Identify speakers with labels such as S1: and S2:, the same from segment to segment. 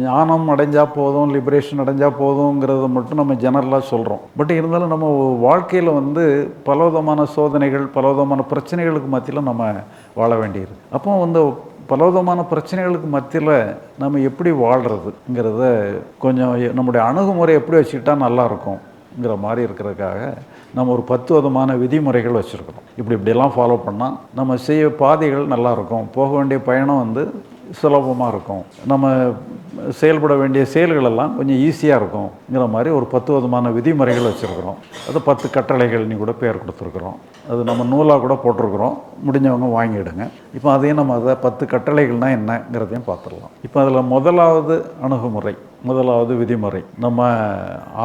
S1: ஞானம் அடைஞ்சால் போதும் லிபரேஷன் அடைஞ்சால் போதுங்கிறத மட்டும் நம்ம ஜெனரலாக சொல்கிறோம் பட் இருந்தாலும் நம்ம வாழ்க்கையில் வந்து பலவிதமான சோதனைகள் பலவிதமான பிரச்சனைகளுக்கு மத்தியில் நம்ம வாழ வேண்டியிருக்கு. அப்போ வந்து பலவிதமான பிரச்சனைகளுக்கு மத்தியில் நம்ம எப்படி வாழ்கிறதுங்கிறத கொஞ்சம் நம்முடைய அணுகுமுறை எப்படி வச்சுக்கிட்டா நல்லாயிருக்கும் ங்கிற மாதிரி இருக்கிறதுக்காக நம்ம ஒரு பத்து விதமான விதிமுறைகள் வச்சுருக்கிறோம். இப்படி இப்படியெல்லாம் ஃபாலோ பண்ணால் நம்ம செய்ய பாதைகள் நல்லாயிருக்கும். போக வேண்டிய பயணம் வந்து சுலபமாக இருக்கும். நம்ம செயல்பட வேண்டிய செயல்களெல்லாம் கொஞ்சம் ஈஸியாக இருக்கும்ங்கிற மாதிரி ஒரு பத்து விதமான விதிமுறைகள் வச்சுருக்குறோம். அது பத்து கட்டளைகள்னு கூட பேர் கொடுத்துருக்குறோம். அது நம்ம நூலாக கூட போட்டிருக்குறோம். முடிஞ்சவங்க வாங்கிடுங்க. இப்போ அதையும் நம்ம அதை பத்து கட்டளைகள்னால் என்னங்கிறதையும் பார்த்துடலாம். இப்போ அதில் முதலாவது அணுகுமுறை முதலாவது விதிமுறை நம்ம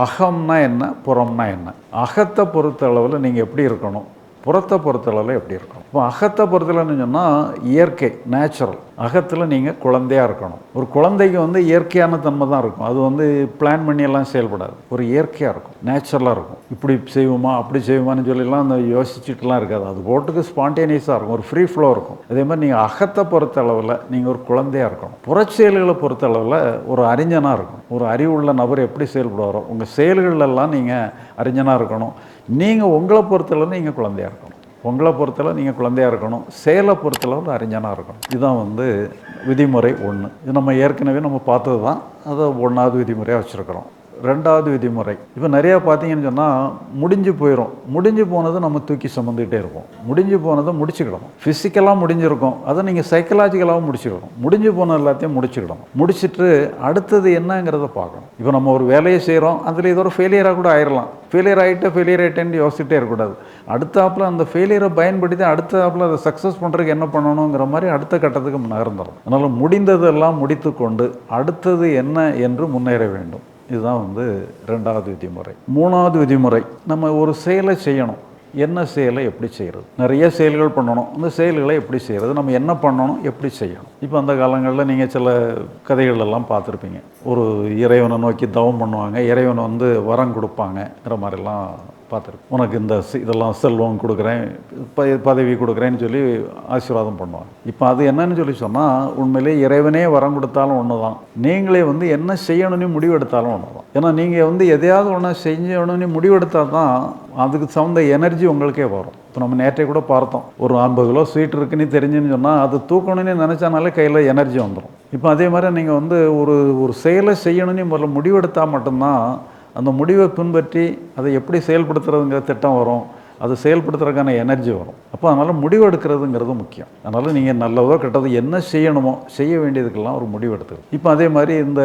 S1: அகம்னா என்ன புறம்னா என்ன? அகத்தை பொறுத்த அளவில் நீங்கள் எப்படி இருக்கணும்? புறத்தை பொறுத்தளவில் எப்படி இருக்கும் இப்போ அகத்தை பொறுத்தளவுன்னு சொன்னால் இயற்கை நேச்சுரல் அகத்தில் நீங்கள் குழந்தையாக இருக்கணும். ஒரு குழந்தைக்கு வந்து இயற்கையான தன்மை தான் இருக்கும். அது வந்து பிளான் பண்ணியெல்லாம் செயல்படாது. ஒரு இயற்கையாக இருக்கும். நேச்சுரலாக இருக்கும். இப்படி செய்வோமா அப்படி செய்வோமான்னு சொல்லிலாம் அந்த யோசிச்சுட்டுலாம் இருக்காது. அது போட்டுக்கு ஸ்பான்டேனியஸாக இருக்கும். ஒரு ஃப்ரீ ஃப்ளோ இருக்கும். அதே மாதிரி நீங்கள் அகத்தை பொறுத்த அளவில் நீங்கள் ஒரு குழந்தையாக இருக்கணும். புறச்செயல்களை பொறுத்த அளவில் ஒரு அறிஞனாக இருக்கும் ஒரு அறிவுள்ள நபர் எப்படி செயல்படுவாரோ உங்கள் செயல்களெல்லாம் நீங்கள் அறிஞனாக இருக்கணும். நீங்கள் உங்களை பொறுத்தளவு நீங்கள் குழந்தையாக இருக்கணும். உங்களை பொறுத்தளவு நீங்கள் குழந்தையாக இருக்கணும். செயலை பொறுத்தளவு அறிஞனாக இருக்கணும். இதுதான் வந்து விதிமுறை ஒன்று இது நம்ம ஏற்கனவே நம்ம பார்த்தது தான் அதை ஒன்றாவது விதிமுறையாக வச்சுருக்கிறோம். ரெண்டாவது விதிமுறை. இப்போ நிறையா பார்த்தீங்கன்னு சொன்னால் முடிஞ்சு போயிடும் முடிஞ்சு போனதை நம்ம தூக்கி சுமந்துக்கிட்டே இருப்போம். முடிஞ்சு போனதை முடிச்சுக்கிடணும் ஃபிசிக்கலாக முடிஞ்சிருக்கும். அதை நீங்கள் சைக்கலாஜிக்கலாகவும் முடிச்சுக்கிடணும் முடிஞ்சு போன எல்லாத்தையும் முடிச்சுக்கிடணும் முடிச்சுட்டு அடுத்தது என்னங்கிறத பார்க்கணும். இப்போ நம்ம ஒரு வேலையை செய்கிறோம் அதில் இது ஒரு ஃபெயிலியராக கூட ஆயிடலாம் ஃபெயிலியர் ஆகிட்டு ஃபெயிலியர் ஆகிட்டேன்னு யோசிச்சுட்டே இருக்கக்கூடாது. அடுத்தாப்பில் அந்த ஃபெயிலியரை பயன்படுத்தி அடுத்தாப்பில் அதை சக்ஸஸ் பண்ணுறதுக்கு என்ன பண்ணணுங்கிற மாதிரி அடுத்த கட்டத்துக்கு நகர்ந்துடும் அதனால் முடிந்ததெல்லாம் முடித்து கொண்டு அடுத்தது என்ன என்று முன்னேற வேண்டும். இதுதான் வந்து ரெண்டாவது விதிமுறை. மூணாவது விதிமுறை நம்ம ஒரு செயலை செய்யணும். என்ன செயலை எப்படி செய்கிறது நிறைய செயல்கள் பண்ணணும். அந்த செயல்களை எப்படி செய்கிறது நம்ம என்ன பண்ணணும்? எப்படி செய்யணும்? இப்போ அந்த காலங்களில் நீங்கள் சில கதைகள் எல்லாம் பார்த்துருப்பீங்க. ஒரு இறைவனை நோக்கி தவம் பண்ணுவாங்க இறைவனை வந்து வரம் கொடுப்பாங்கங்கிற மாதிரிலாம் பார்த்துருக்கோம். உனக்கு இந்த இதெல்லாம் செல்வம் கொடுக்குறேன் ப பதவி கொடுக்குறேன்னு சொல்லி ஆசீர்வாதம் பண்ணுவாங்க. இப்போ அது என்னன்னு சொல்லி சொன்னால் உண்மையிலே இறைவனே வரம் கொடுத்தாலும் ஒன்று தான் நீங்களே வந்து என்ன செய்யணும்னு முடிவெடுத்தாலும் ஒன்று தான் ஏன்னா நீங்கள் வந்து எதையாவது ஒன்று செய்யணும்னு முடிவெடுத்தால் தான் அதுக்கு தகுந்த எனர்ஜி உங்களுக்கே வரும். இப்போ நம்ம நேற்றே கூட பார்த்தோம். ஒரு ஐம்பது கிலோ ஸ்வீட் இருக்குன்னு தெரிஞ்சுன்னு சொன்னால் அது தூக்கணும்னு நினச்சானாலே கையில் எனர்ஜி வந்துடும் இப்போ அதே மாதிரி நீங்கள் வந்து ஒரு ஒரு செயலை செய்யணும்னு முதல்ல முடிவெடுத்தால் மட்டும்தான் அந்த முடிவை பின்பற்றி அதை எப்படி செயல்படுத்துறதுங்கிற திட்டம் வரும். அது செயல்படுத்துறதுக்கான எனர்ஜி வரும். அப்போ அதனால் முடிவு எடுக்கிறதுங்கிறது முக்கியம். அதனால் நீங்கள் நல்லதோ கெட்டதோ என்ன செய்யணுமோ செய்ய வேண்டியதுக்கெல்லாம் ஒரு முடிவு எடுத்துக்கணும். இப்போ அதே மாதிரி இந்த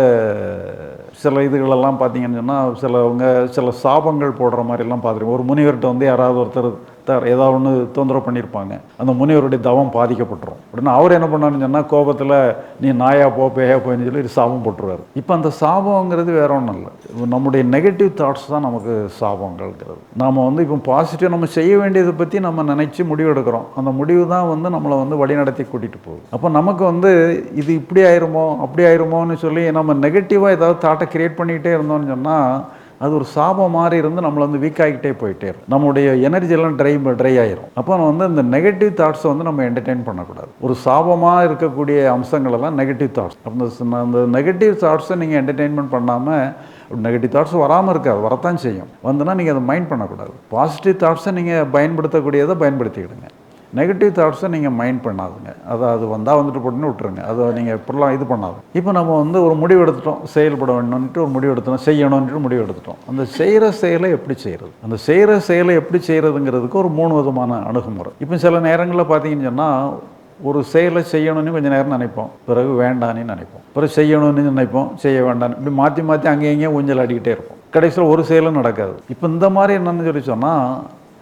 S1: சில இதுகளெல்லாம் பார்த்தீங்கன்னு சொன்னால் சிலவங்க சில சாபங்கள் போடுற மாதிரிலாம் பார்த்துருக்கோம் ஒரு முனிவர்கிட்ட வந்து யாராவது ஒருத்தர் தார் ஏதாவது ஒன்று தொந்தரவு பண்ணியிருப்பாங்க அந்த முனிவருடைய தவம் பாதிக்கப்பட்டுரும். உடனே அவர் என்ன பண்ணாருன்னு சொன்னால் கோபத்தில் நீ நாயா போ பேயா போயின்னு சொல்லி சாபம் போட்டுருவார். இப்போ அந்த சாபங்கிறது வேற ஒன்றும் இல்லை. நம்முடைய நெகட்டிவ் தாட்ஸ் தான் நமக்கு சாபங்கள்ங்கிறது. நாம் வந்து இப்போ பாசிட்டிவ் நம்ம செய்ய வேண்டியதை பற்றி நம்ம நினச்சி முடிவு எடுக்கிறோம். அந்த முடிவு தான் வந்து நம்மளை வந்து வழிநடத்தி கூட்டிகிட்டு போகுது. அப்போ நமக்கு வந்து இது இப்படி ஆயிருமோ அப்படி ஆயிருமோன்னு சொல்லி நம்ம நெகட்டிவாக ஏதாவது தாட்டை கிரியேட் பண்ணிக்கிட்டே இருந்தோம்னு சொன்னால் அது ஒரு சாபம் மாதிரி இருந்து நம்மளை வந்து வீக் ஆகிக்கிட்டே போயிட்டே இருக்கும். நம்மளுடைய எனர்ஜி ட்ரை ட்ரை ஆயிரும். அப்போ நம்ம வந்து இந்த நெகட்டிவ் தாட்ஸை வந்து நம்ம என்டர்டெயின் பண்ணக்கூடாது. ஒரு சாபமாக இருக்கக்கூடிய அம்சங்கள் எல்லாம் நெகட்டிவ் தாட்ஸ் அந்த அந்த நெகட்டிவ் தாட்ஸை நீங்கள் என்டர்டெயின்மெண்ட் பண்ணாமல் நெகட்டிவ் தாட்ஸ் வராமல் இருக்காது. வரத்தான் செய்யும். வந்துன்னா நீங்கள் அதை மைண்ட் பண்ணக்கூடாது. பாசிட்டிவ் தாட்ஸை நீங்கள் பயன்படுத்தக்கூடியதை பயன்படுத்திக்கிடுங்க. நெகட்டிவ் தாட்ஸை நீங்கள் மைண்ட் பண்ணாதுங்க. அதை அது வந்தால் வந்துட்டு போட்டுன்னு விட்டுருங்க. அதை நீங்கள் இப்படிலாம் இது பண்ணாது. இப்போ நம்ம வந்து ஒரு முடிவு எடுத்துட்டோம். செயல்பட வேணும்ன்ட்டு ஒரு முடிவு எடுத்துட்டோம் செய்யணும்ன்ட்டு முடிவு எடுத்துட்டோம். அந்த செய்கிற செயலை எப்படி செய்கிறது அந்த செய்கிற செயலை எப்படி செய்கிறதுங்கிறதுக்கு ஒரு மூணு விதமான அணுகுமுறை. இப்போ சில நேரங்களில் பார்த்தீங்கன்னு சொன்னால் ஒரு செயலை செய்யணும்னு கொஞ்சம் நேரம் நினைப்போம். பிறகு வேண்டான்னு நினைப்போம். பிறகு செய்யணும்னு நினைப்போம். செய்ய வேண்டாம்னு. இப்படி மாற்றி மாற்றி அங்கேயும் இங்கேயும் ஊஞ்சல் ஆடிக்கிட்டே இருப்போம். கடைசியில் ஒரு செயலும் நடக்காது. இப்போ இந்த மாதிரி என்னன்னு சொல்லி சொன்னால்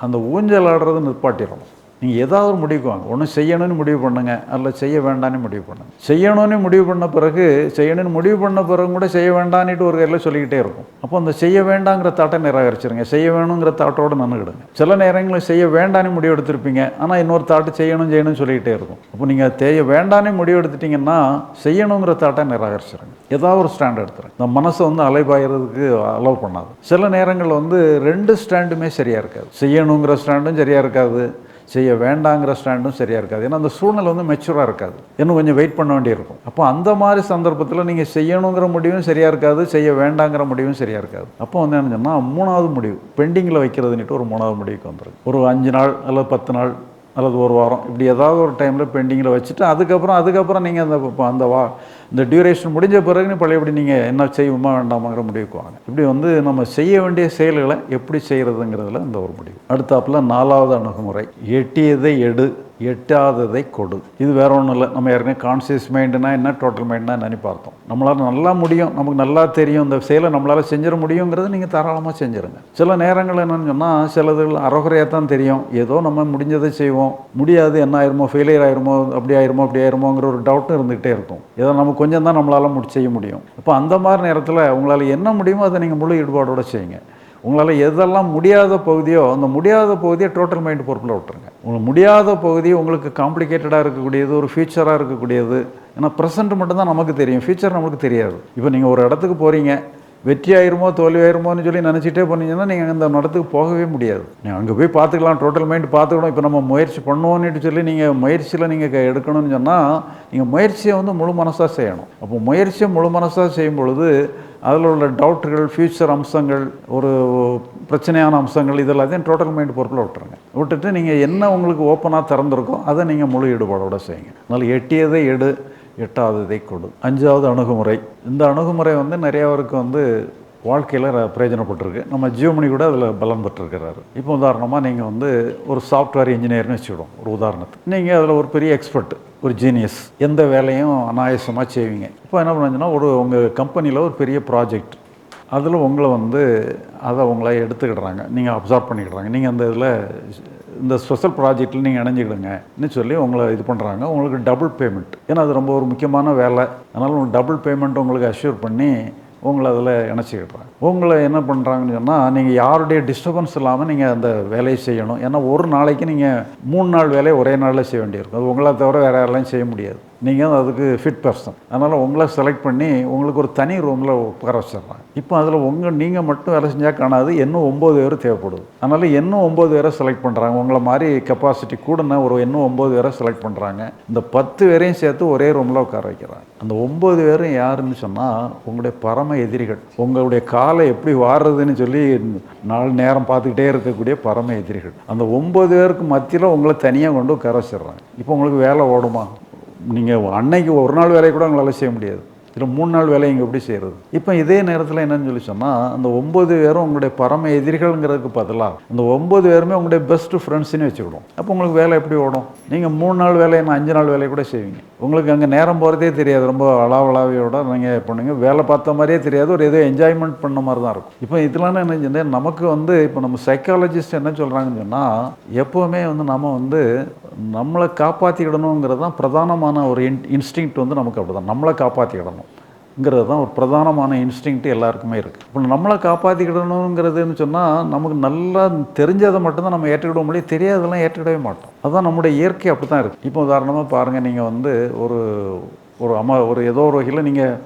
S1: அந்த ஊஞ்சல் ஆடுறது நிற்பாட்டிடணும் நீங்கள் ஏதாவது ஒரு முடிவுக்கு வாங்க. ஒன்று செய்யணும்னு முடிவு பண்ணுங்க. அல்ல செய்ய வேண்டாம்னு முடிவு பண்ணுங்க. செய்யணும்னு முடிவு பண்ண பிறகு செய்யணும்னு முடிவு பண்ண பிறகு கூட செய்ய வேண்டான்னுட்டு ஒரு கையில் சொல்லிக்கிட்டே இருக்கும். அப்போ அந்த செய்ய வேண்டாங்கிற தாட்டை நிராகரிச்சிருங்க. செய்ய வேணுங்கிற தாட்டோடு நின்றுக்கிடுங்க சில நேரங்களில் செய்ய வேண்டான்னு முடிவு எடுத்திருப்பீங்க. ஆனால் இன்னொரு தாட்டு செய்யணும் செய்யணும்னு சொல்லிக்கிட்டே இருக்கும். அப்போ நீங்கள் செய்ய வேண்டான்னு முடிவு எடுத்துட்டீங்கன்னா செய்யணுங்கிற தாட்டை நிராகரிச்சிருங்க. ஏதாவது ஒரு ஸ்டாண்ட் எடுத்துருங்க. இந்த மனசை வந்து அலைபாயிறதுக்கு அலோவ் பண்ணாது. சில நேரங்களில் வந்து ரெண்டு ஸ்டாண்டுமே சரியாக இருக்காது. செய்யணுங்கிற ஸ்டாண்டும் சரியாக இருக்காது. செய்ய வேண்டாங்கிற ஸ்டாண்டும் சரியாக இருக்காது. ஏன்னா அந்த சூழ்நிலை வந்து மெச்சூராக இருக்காது. இன்னும் கொஞ்சம் வெயிட் பண்ண வேண்டியிருக்கும் அப்போ அந்த மாதிரி சந்தர்ப்பத்தில் நீங்கள் செய்யணுங்கிற முடிவும் சரியாக இருக்காது செய்ய வேண்டாங்கிற முடிவும் சரியாக இருக்காது. அப்போ வந்து என்ன சொன்னால் மூணாவது முடிவு பெண்டிங்கில் வைக்கிறதுன்னுட்டு ஒரு மூணாவது முடிவுக்கு வந்துடும் ஒரு அஞ்சு நாள் அல்லது பத்து நாள் அல்லது ஒரு வாரம். இப்படி ஏதாவது ஒரு டைமில் பெண்டிங்கில் வச்சுட்டு அதுக்கப்புறம் அதுக்கப்புறம் நீங்கள் அந்த அந்த வா இந்த டியூரேஷன் முடிஞ்ச பிறகு பழையபடி நீங்கள் என்ன செய்வோமா வேண்டாமாங்கிற முடிவுக்கு வாங்க. இப்படி வந்து நம்ம செய்ய வேண்டிய செயல்களை எப்படி செய்கிறதுங்கிறதுல இந்த ஒரு முடிவு. அடுத்தாப்புல நாலாவது அணுகுமுறை. எட்டியதை எடு. எட்டாததை கொடு. இது வேற ஒன்றும் இல்லை. நம்ம ஏற்கனவே கான்சியஸ் மைண்டுனா என்ன டோட்டல் மைண்ட்னா என்னன்னு பார்த்தோம். நம்மளால் நல்லா முடியும். நமக்கு நல்லா தெரியும். இந்த செயலை நம்மளால் செஞ்சிட முடியுங்கிறத நீங்கள் தாராளமாக செஞ்சுருங்க. சில நேரங்கள் என்னன்னு சொன்னால் சிலதுகள் அறகுறையாக தான் தெரியும். ஏதோ நம்ம முடிஞ்சதை செய்வோம். முடியாது என்ன ஆயிருமோ ஃபெயிலியர் ஆயிருமோ அப்படி ஆயிருமோ அப்படி ஆயிருமோங்கிற ஒரு டவுட்டும் இருந்துகிட்டே இருக்கும். ஏதோ நம்ம கொஞ்சம் தான் நம்மளால் முடி செய்ய முடியும். இப்போ அந்த மாதிரி நேரத்தில் உங்களால் என்ன முடியுமோ அதை நீங்கள் முழு ஈடுபாடோடு செய்யுங்க. உங்களால் எதெல்லாம் முடியாத பகுதியோ அந்த முடியாத பகுதியை டோட்டல் மைண்ட் பொறுப்பில் விட்டுருங்க. உங்களுக்கு முடியாத பகுதி உங்களுக்கு காம்ப்ளிகேட்டடாக இருக்கக்கூடியது ஒரு ஃபியூச்சராக இருக்கக்கூடியது ஏன்னா ப்ரெசென்ட் மட்டும்தான் நமக்கு தெரியும். ஃபியூச்சர் நமக்கு தெரியாது. இப்போ நீங்கள் ஒரு இடத்துக்கு போகிறீங்க வெற்றி ஆயிருமோ தோல்வி ஆயிருமோன்னு சொல்லி நினச்சிட்டே போனீங்கன்னா நீங்கள் அந்த இடத்துக்கு போகவே முடியாது. நீங்கள் அங்கே போய் பார்த்துக்கலாம் டோட்டல் மைண்ட் பார்த்துக்கணும். இப்போ நம்ம முயற்சி பண்ணுவோன்னுட்டு சொல்லி நீங்கள் முயற்சியில் நீங்கள் எடுக்கணும்னு சொன்னால் நீங்கள் முயற்சியை வந்து முழு மனசாக செய்யணும். அப்போ முயற்சியை முழு மனசாக செய்யும் பொழுது அதில் உள்ள டவுட்டுகள் ஃப்யூச்சர் அம்சங்கள் ஒரு பிரச்சனையான அம்சங்கள் இதெல்லாத்தையும் டோட்டல் மைண்ட் பொறுப்பில் விட்டுருங்க. விட்டுட்டு நீங்கள் என்ன உங்களுக்கு ஓப்பனாக திறந்துருக்கோ அதை நீங்கள் முழு ஈடுபாடோடு செய்யுங்க. அதனால் எட்டியதை எடு எட்டாவதை கொடு. அஞ்சாவது அணுகுமுறை. இந்த அணுகுமுறை வந்து நிறையாவருக்கு வந்து வாழ்க்கையில் பிரயோஜனப்பட்டிருக்கு. நம்ம ஜியோமணி கூட அதில் பலன் பெற்றிருக்கிறாரு. இப்போ உதாரணமாக நீங்கள் வந்து ஒரு சாஃப்ட்வேர் இன்ஜினியர்னு வச்சுக்கிடும் ஒரு உதாரணத்துக்கு. நீங்கள் அதில் ஒரு பெரிய எக்ஸ்பர்ட் ஒரு ஜீனியஸ் எந்த வேலையும் அனாயசமாக செய்வீங்க. இப்போ என்ன பண்ணுச்சுன்னா ஒரு உங்கள் கம்பெனியில் ஒரு பெரிய ப்ராஜெக்ட் அதில் உங்களை வந்து அதை உங்களை எடுத்துக்கிடுறாங்க. நீங்கள் அப்சர்வ் பண்ணிக்கிடுறாங்க. நீங்கள் அந்த இதில் இந்த ஸ்பெஷல் ப்ராஜெக்டில் நீங்கள் இணைஞ்சிக்கிடுங்கன்னு சொல்லி உங்களை இது பண்ணுறாங்க உங்களுக்கு டபுள் பேமெண்ட் ஏன்னா அது ரொம்ப ஒரு முக்கியமான வேலை. அதனால் உங்களுக்கு டபுள் பேமெண்ட் உங்களுக்கு அஷ்யூர் பண்ணி உங்களை அதில் இணைச்சிக்கிடுறாங்க உங்களை என்ன பண்ணுறாங்கன்னு சொன்னால் நீங்கள் யாருடைய டிஸ்டர்பன்ஸ் இல்லாமல் நீங்கள் அந்த வேலையை செய்யணும். ஏன்னா ஒரு நாளைக்கு நீங்கள் மூணு நாள் வேலையை ஒரே நாளில் செய்ய வேண்டியிருக்கும். அது உங்களை தவிர வேறு யாரெல்லாம் செய்ய முடியாது. நீங்கள் அதுக்கு ஃபிட் பர்சன் அதனால் உங்களை செலக்ட் பண்ணி உங்களுக்கு ஒரு தனி ரூமில் உட்கார வச்சிடுறாங்க. இப்போ அதில் உங்கள் நீங்கள் மட்டும் வேலை செஞ்சால் காணாது இன்னும் ஒம்பது பேர் தேவைப்படுது. அதனால் இன்னும் ஒம்பது பேரை செலக்ட் பண்ணுறாங்க உங்களை மாதிரி கெப்பாசிட்டி கூடனா ஒரு இன்னும் ஒம்பது பேரை செலக்ட் பண்ணுறாங்க இந்த பத்து பேரையும் சேர்த்து ஒரே ரூமில் உட்கார வைக்கிறாங்க. அந்த ஒம்பது பேரும் யாருன்னு சொன்னால் உங்களுடைய பரம எதிரிகள். உங்களுடைய காலை எப்படி வாடுறதுன்னு சொல்லி நாலு நேரம் பார்த்துக்கிட்டே இருக்கக்கூடிய பரம எதிரிகள். அந்த ஒம்பது பேருக்கு மத்தியில் உங்களை தனியாக கொண்டு உட்கார வச்சிடுறாங்க. இப்போ உங்களுக்கு வேலை ஓடுமா? நீங்கள் அன்னைக்கு ஒரு நாள் வேலையை கூட உங்களால் செய்ய முடியாது. இதில் மூணு நாள் வேலையை இங்கே எப்படி செய்கிறது? இப்போ இதே நேரத்தில் என்னன்னு சொல்லி சொன்னால் அந்த ஒம்பது பேரும் உங்களுடைய பரம எதிரிகள்ங்கிறதுக்கு பதிலாக அந்த ஒம்பது பேருமே உங்களுடைய பெஸ்ட் ஃப்ரெண்ட்ஸ்னு வச்சுக்கிடும் அப்போ உங்களுக்கு வேலை எப்படி ஓடும்? நீங்கள் மூணு நாள் வேலையை நான் அஞ்சு நாள் வேலையை கூட செய்வீங்க. உங்களுக்கு அங்கே நேரம் போகிறதே தெரியாது. ரொம்ப அளாவலாவையோட நீங்கள் பண்ணுங்க. வேலை பார்த்த மாதிரியே தெரியாது. ஒரு ஏதோ என்ஜாய்மெண்ட் பண்ண மாதிரி தான் இருக்கும். இப்போ இதெல்லாம் என்ன செஞ்சேன் நமக்கு வந்து இப்போ நம்ம சைக்காலஜிஸ்ட் என்ன சொல்கிறாங்கன்னு சொன்னால் எப்போவுமே வந்து நம்ம வந்து நம்மளை காப்பாற்றிக்கிடணுங்கிறது தான் பிரதானமான ஒரு இன் இன்ஸ்டிங்க்ட் வந்து நமக்கு அப்படி தான் நம்மளை ங்கிறது தான் ஒரு பிரதானமான இன்ஸ்டிங்க்ட் எல்லாருக்குமே இருக்குது இப்போ நம்மளை காப்பாற்றிக்கிடணுங்கிறதுன்னு சொன்னால் நமக்கு நல்லா தெரிஞ்சதை மட்டும்தான் நம்ம ஏற்றுக்கிட முடியும். தெரியாததெல்லாம் ஏற்றுக்கிடவே மாட்டோம். அதுதான் நம்முடைய இயற்கை அப்படி தான் இருக்குது இப்போ உதாரணமாக பாருங்கள் நீங்கள் வந்து ஒரு ஒரு அம்மா ஒரு ஏதோ ஒரு வகையில் நீங்கள்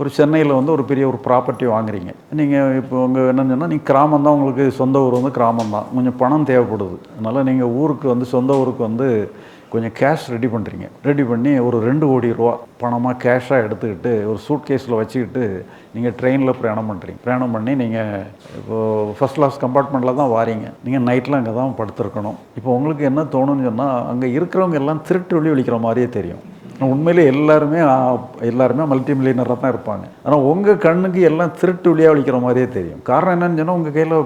S1: ஒரு சென்னையில் வந்து ஒரு பெரிய ஒரு ப்ராப்பர்ட்டி வாங்குறீங்க. நீங்கள் இப்போ உங்கள் என்னென்னு சொன்னால் நீங்கள் கிராமம் தான் உங்களுக்கு சொந்த ஊர் வந்து கிராமம் தான். கொஞ்சம் பணம் தேவைப்படுது. அதனால் நீங்கள் ஊருக்கு வந்து சொந்த ஊருக்கு வந்து கொஞ்சம் கேஷ் ரெடி பண்ணுறீங்க ரெடி பண்ணி ஒரு ரெண்டு கோடி ரூபா பணமாக கேஷாக எடுத்துக்கிட்டு ஒரு சூட் கேஸில் வச்சுக்கிட்டு நீங்கள் ட்ரெயினில் பிரயாணம் பண்ணுறீங்க பிரயாணம் பண்ணி நீங்கள் இப்போது ஃபஸ்ட் கிளாஸ் கம்பார்ட்மெண்ட்டில் தான் வாரீங்க. நீங்கள் நைட்டில் அங்கே தான் படுத்துருக்கணும். இப்போ உங்களுக்கு என்ன தோணுன்னு சொன்னால் அங்கே இருக்கிறவங்க எல்லாம் திருட்டு வெளி ஒழிக்கிற மாதிரியே தெரியும். உண்மையிலே எல்லாருமே எல்லாருமே மல்டி மில்லியனராக தான் இருப்பாங்க. ஆனால் உங்கள் கண்ணுக்கு எல்லாம் திருட்டு வழியாக ஒழிக்கிற மாதிரியே தெரியும். காரணம் என்னன்னு சொன்னால் உங்கள் கையில்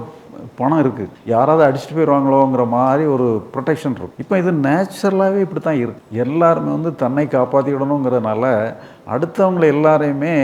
S1: பணம் இருக்குது யாராவது அடிச்சுட்டு போயிடுவாங்களோங்கிற மாதிரி ஒரு ப்ரொடெக்ஷன் இருக்கும். இப்போ இது நேச்சுரலாகவே இப்படி தான் இருக்குது எல்லாருமே வந்து தன்னை காப்பாற்றிக்கிடணுங்கிறதுனால அடுத்தவங்களை எல்லாரையுமே